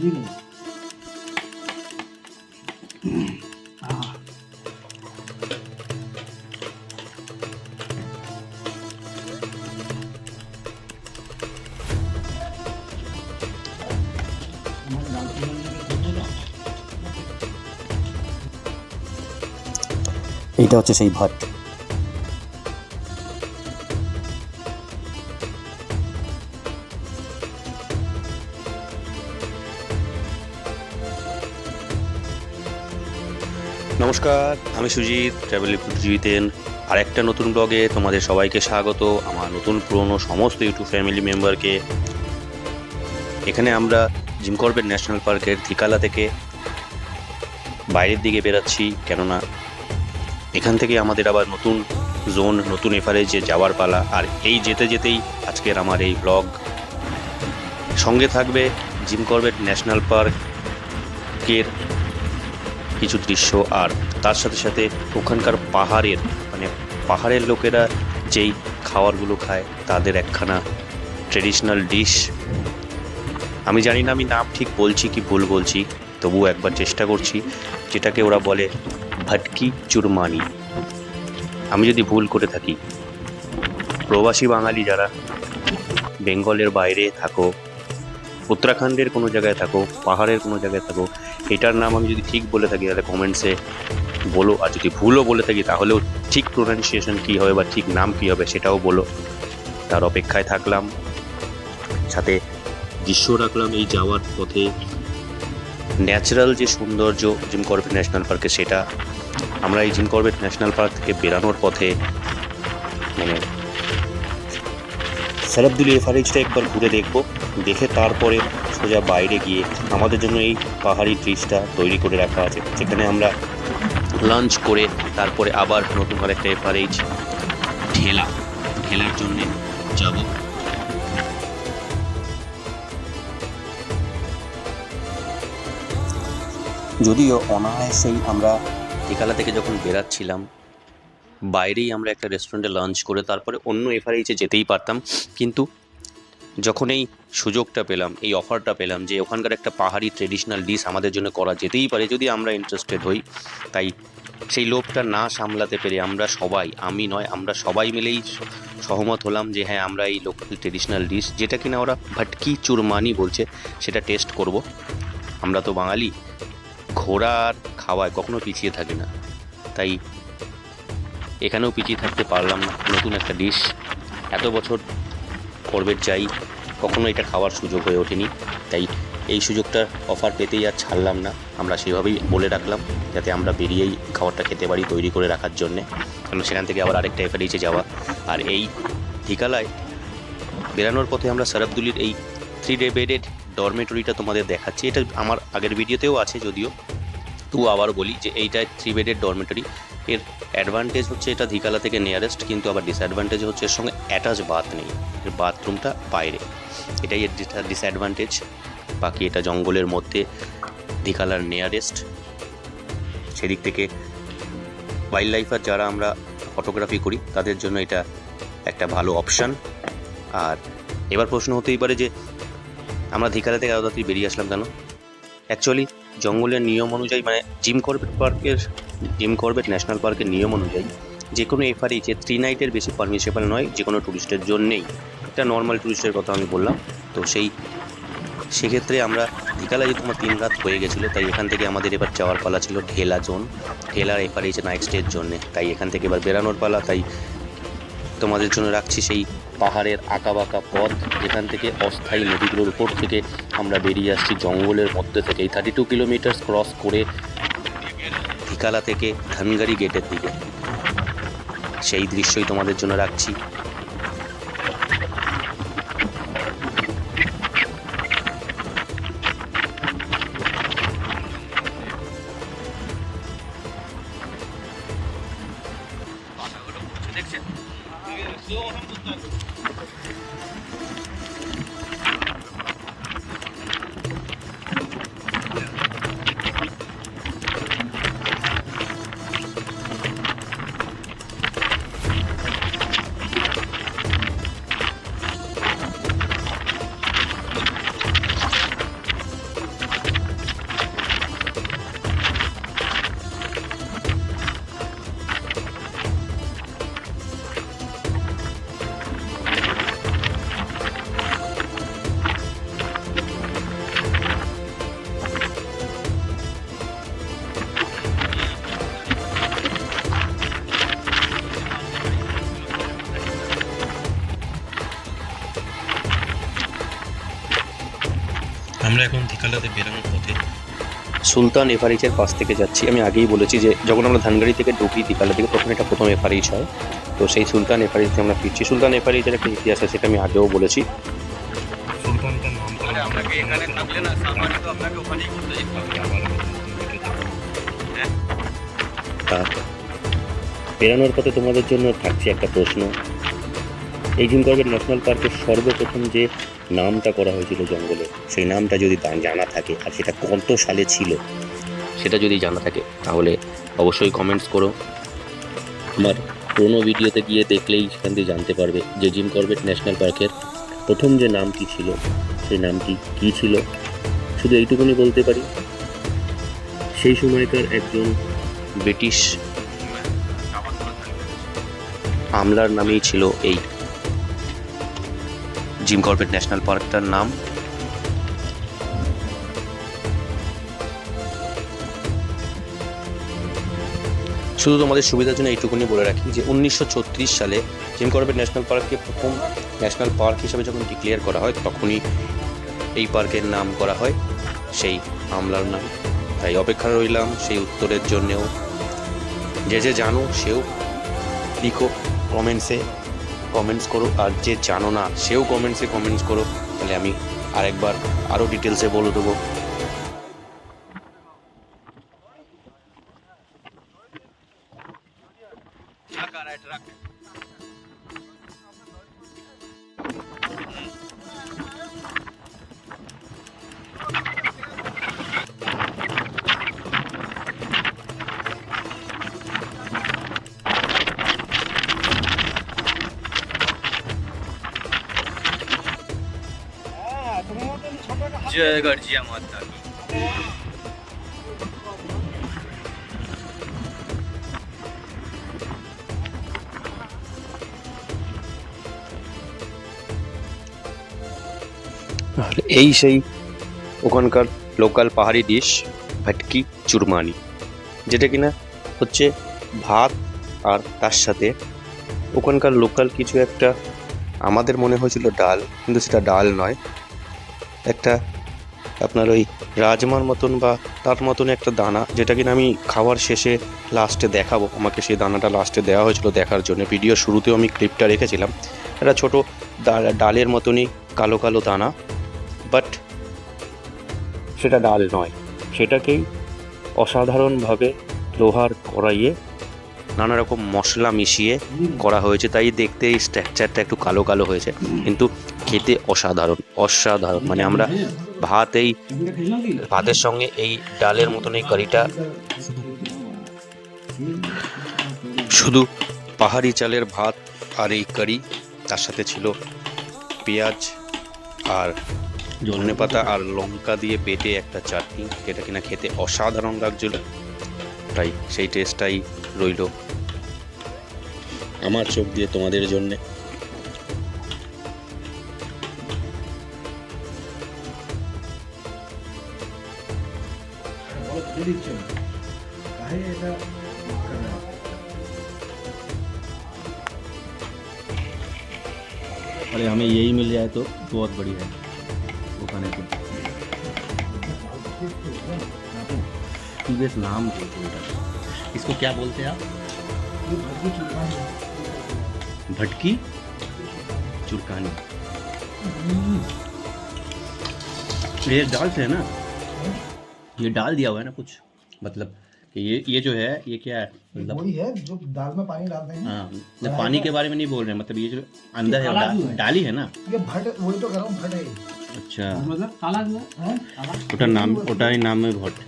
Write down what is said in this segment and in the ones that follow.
বুঝলি আহ আমার দার্জিলিংয়ে চলে যাও এইটা হচ্ছে সেই ভাট নমস্কার। আমি সুজিত ট্রাভেল সুজিতেন আর একটা নতুন ব্লগে তোমাদের সবাইকে স্বাগত, আমার নতুন পুরনো সমস্ত ইউটিউব ফ্যামিলি মেম্বারকে এখানে আমরা জিম করবেট ন্যাশনাল পার্কের থিকালা থেকে বাইরের দিকে বেরাচ্ছি, কেননা এখান থেকে আমাদের আবার নতুন জোন নতুন এফারেজে যাওয়ার পালা। আর এই যেতে যেতেই আজকের আমার এই ব্লগ সঙ্গে থাকবে জিম করবেট ন্যাশনাল পার্কের কিছু দৃশ্য আর তার সাথে সাথে ওখানকার পাহাড়ের মানে পাহাড়ের লোকেরা যেই খাবারগুলো খায় তাদের একখানা ট্রেডিশনাল ডিশ আমি জানি না আমি নাম ঠিক বলছি কি ভুল বলছি, তবুও একবার চেষ্টা করছি, যেটাকে ওরা বলে ভাটকি চুরমানি। আমি যদি ভুল করে থাকি, প্রবাসী বাঙালি যারা বেঙ্গলের বাইরে থাকো, উত্তরাখণ্ডের কোনো জায়গায় থাকো, পাহাড়ের কোনো জায়গায় থাকো এটার নাম আমি যদি ঠিক বলে থাকি, তাহলে কমেন্টসে বলো। আর যদি ভুলও বলে থাকি, তাহলেও ঠিক প্রোনাউন্সিয়েশন কী হবে বা ঠিক নাম কী হবে, সেটাও বলো। তার অপেক্ষায় থাকলাম। সাথে দৃশ্য রাখলাম এই যাওয়ার পথে। ন্যাচারাল যে সৌন্দর্য জিম করবেট ন্যাশনাল পার্কে সেটা আমরা এই জিম করবেট ন্যাশনাল পার্ক থেকে বেরানোর পথে মানে সেরাবদুলি এফারেজটা একবার ঘুরে দেখব। দেখে তারপরে সোজা বাইরে গিয়ে আমাদের জন্য এই পাহাড়ি ট্রিজটা তৈরি করে রাখা আছে। যেখানে আমরা লাঞ্চ করে তারপরে আবার নতুন আর একটা এফারেজ ঢেলা ঢেলার জন্যে যাব। যদিও অনায়াসেই আমরা একালা থেকে যখন বেরাচ্ছিলাম, বাইরেই আমরা একটা রেস্টুরেন্টে লাঞ্চ করে তারপরে অন্য এফআরএইচে যেতেই পারতাম। কিন্তু যখন এই সুযোগটা পেলাম, এই অফারটা পেলাম যে ওখানকার একটা পাহাড়ি ট্রেডিশনাল ডিশ আমাদের জন্য করা যেতেই পারে যদি আমরা ইন্টারেস্টেড হই। তাই সেই লোভটা না সামলাতে পেরে আমরা সবাই, আমি নয়, আমরা সবাই মিলেই সহমত হলাম যে হ্যাঁ আমরা এই লোকাল ট্রেডিশনাল ডিশ যেটা কিনা ওরা ভটকি চুরমানি বলছে, সেটা টেস্ট করব। আমরা তো বাঙালি ঘোড়ার খাওয়ায় কখনো পিছিয়ে থাকি না। তাই এখানেও পিছিয়ে থাকতে পারলাম না, নতুন একটা ডিশ এত বছর করবেট চাই কখনো এটা খাওয়ার সুযোগ হয়ে ওঠেনি। তাই এই সুযোগটা অফার পেতেই আর ছাড়লাম না। আমরা সেভাবেই বলে রাখলাম, যাতে আমরা বেরিয়েই খাবারটা খেতে পারি তৈরি করে রাখার জন্যে। কারণ সেখান থেকে আবার আরেকটা এফারিচে যাওয়া। আর এই ঠিকালায় বেরানোর পথে আমরা সারাবদুলির এই থ্রি ডে বেডেড ডরমেটরিটা তোমাদের দেখাচ্ছি। এটা আমার আগের ভিডিওতেও আছে যদিও। তবু আবার বলি যে এইটা থ্রি বেডেড ডরমেটরি এর অ্যাডভান্টেজ হচ্ছে এটা ধিকালা থেকে নিয়ারেস্ট কিন্তু আবার ডিসঅ্যাডভান্টেজ হচ্ছে এর সঙ্গে অ্যাটাচ বাথ নেই। এর বাথরুমটা বাইরে। এটাই এর ডিসঅ্যাডভান্টেজ বাকি এটা জঙ্গলের মধ্যে ধিকালার নিয়ারেস্ট সেদিক থেকে ওয়াইল্ড লাইফার যারা আমরা ফটোগ্রাফি করি, তাদের জন্য এটা একটা ভালো অপশান আর এবার প্রশ্ন হতেই পারে যে, আমরা ধিকালা থেকে এত বেরিয়ে আসলাম কেন? অ্যাকচুয়ালি জঙ্গলের নিয়ম অনুযায়ী মানে জিম করবেট পার্কের জিম করবেট ন্যাশনাল পার্কের নিয়ম অনুযায়ী যে কোনো এফআরইচে থ্রি নাইটের বেশি পারমিশেবল নয় যে কোনো ট্যুরিস্টের জন্যেই। একটা নর্মাল ট্যুরিস্টের কথা আমি বললাম। তো সেই, সেক্ষেত্রে আমরা বিকালে যেহেতু আমার তিন রাত হয়ে গেছিল, তাই এখান থেকে আমাদের এবার যাওয়ার পালা ছিল ঢেলা জোন ঢেলার এফআরইচে নাইট স্টের জন্যে, তাই এখান থেকে এবার বেরানোর পালা, তাই তোমাদের জন্য রাখছি সেই পাহাড়ের আঁকা বাঁকা পথ। যেখান থেকে অস্থায়ী নদীগুলোর উপর থেকে আমরা বেরিয়ে আসছি জঙ্গলের মধ্যে থেকে। এই থার্টি টু কিলোমিটার ক্রস করে কালা থেকে ধানগাড়ি গেটের দিকে। সেই দৃশ্যই তোমাদের জন্য রাখছি। দেখছেন বেরোনোর পথে। সুলতান এফআরইচের পাশ থেকে যাচ্ছি। আমি আগেই বলেছি যে যখন আমরা ধানগাড়ি থেকে ঢুকি তিকালা থেকে তখন এটা প্রথম এফআরইচ হয়। তো সেই সুলতান এফআরইচ আমরা ফিরছি। সুলতান এফআরইচের একটা ইতিহাস আছে সেটা আমি আগেও বলেছি। সুলতানটার নাম আপনাকে এখানে থাকলে না তো আপনাকে ওখানেই করতে তা বেরানোর পথে তোমাদের জন্য থাকছে একটা প্রশ্ন। এই জিম ন্যাশনাল পার্কের সর্বপ্রথম যে নামটা করা হয়েছিল জঙ্গলে। সেই নামটা যদি জানা থাকে, আর সেটা কত সালে ছিল? সেটা যদি জানা থাকে, তাহলে অবশ্যই কমেন্টস করো। আমার পুরোনো ভিডিওতে গিয়ে দেখলেই সেখান থেকে জানতে পারবে যে জিম করবেট ন্যাশনাল পার্কের প্রথম যে নামটি ছিল, সেই নামটি কী ছিল? শুধু এইটুকুনি বলতে পারি। সেই সময়কার একজন ব্রিটিশ আমলার নামেই ছিল এই জিম করবেট ন্যাশনাল পার্কটার নাম। শুধু তোমাদের সুবিধার জন্য এইটুকুনি বলে রাখি যে উনিশশো ছত্রিশ সালে জিম করবেট ন্যাশনাল পার্ককে প্রথম ন্যাশনাল পার্ক হিসাবে যখন ডিক্লেয়ার করা হয়, তখনই এই পার্কের নাম করা হয়। সেই আমলার নাম। তাই অপেক্ষা রইলাম সেই উত্তরের জন্যেও। যে যে জানো, সেও লিখো কমেন্টসে কমেন্টস করো, আর যে জানো না, সেও কমেন্টসে কমেন্টস করো। তাহলে আমি আরেকবার আরও ডিটেলসে বলে দেবো। আর এই সেই ওখানকার লোকাল পাহাড়ি ডিশ ভটকি চুরমানি, যেটা কিনা হচ্ছে ভাত আর তার সাথে ওখানকার লোকাল কিছু একটা, আমাদের মনে হয়েছিল ডাল, কিন্তু সেটা ডাল নয়, একটা আপনার ওই রাজমার মতন বা তার মতন একটা দানা, যেটা কিনা আমি খাওয়ার শেষে লাস্টে দেখাবো। আমাকে সেই দানাটা লাস্টে দেওয়া হয়েছিল দেখার জন্য। ভিডিও শুরুতেও আমি ক্লিপটা রেখেছিলাম। একটা ছোট ডালের মতনই কালো কালো দানা বাট সেটা ডাল নয়। সেটাকেই অসাধারণভাবে লোহার কড়াইয়ে নানা রকম মশলা মিশিয়ে করা হয়েছে। তাই দেখতে এই স্ট্রাকচারটা একটু কালো কালো হয়েছে। কিন্তু খেতে অসাধারণ অসাধারণ। মানে আমরা ভাত এই ভাতের সঙ্গে এই ডালের মতন এই কারিটা শুধু পাহাড়ি চালের ভাত আর এই কারি, তার সাথে ছিল পেঁয়াজ আর ধনে পাতা আর লঙ্কা দিয়ে বেটে একটা চাটনি, যেটা কিনা খেতে অসাধারণ লাগছিল। তাই সেই টেস্টটাই রইল। আমার চোখ দিয়ে তোমাদের জন্যে। বলো খেতে দিচ্ছে না কাহে এটা করে? अरे हमें यही मिल जाए तो बहुत बढ़िया है वो खाने को टीवीएस नाम बोलते हैं इधर। इसको क्या बोलते हैं आप ये भटकी चुरमानी है। भटकी चुरकानी ये दाल से है ना ये डाल दिया हुआ है ना कुछ? मतलब कि ये ये जो है ये क्या है? मतलब वही है जो दाल में पानी डालते हैं हाँ मतलब पानी के बारे में नहीं बोल रहे मतलब ये जो अंदर है, डा, डाली है। ना? ये भट वही तो कर रहा हूँ भट है अच्छा। मतलब काला जो है हाँ? ओटा नाम ओटा नाम में भट।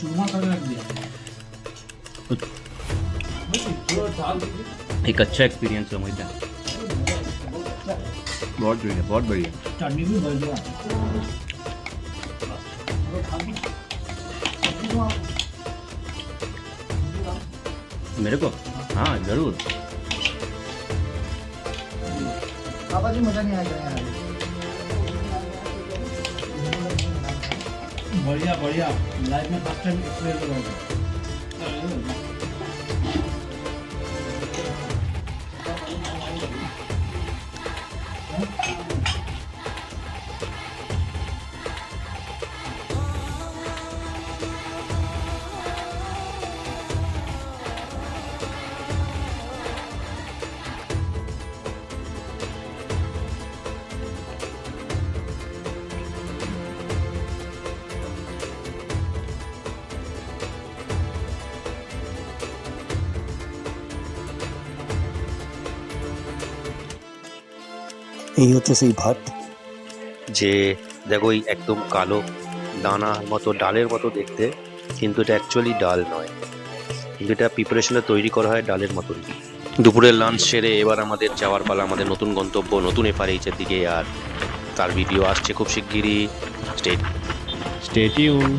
चूरमा कर रख दिया। एक अच्छा एक्सपीरियंस अच्छा है मुझे। बहुत बढ़िया बहुत बढ़िया। चटनी भी भर दिया मेरे को? हाँ ज़रूर। पापा जी मज़ा नहीं आएगा यार बढ़िया बढ़िया। लाइफ में फ़र्स्ट टाइम एक्सपीरियंस हो। এই হচ্ছে সেই ভাত। যে দেখো এই একদম কালো দানার মতো ডালের মতো দেখতে কিন্তু এটা অ্যাকচুয়ালি ডাল নয়। কিন্তু এটা প্রিপারেশনে তৈরি করা হয় ডালের মতন দুপুরের লাঞ্চ সেরে এবার আমাদের যাওয়ার পালা আমাদের নতুন গন্তব্য নতুন এফআরএইচের দিকে আর তার ভিডিও আসছে খুব শিগগিরই। Stay tuned.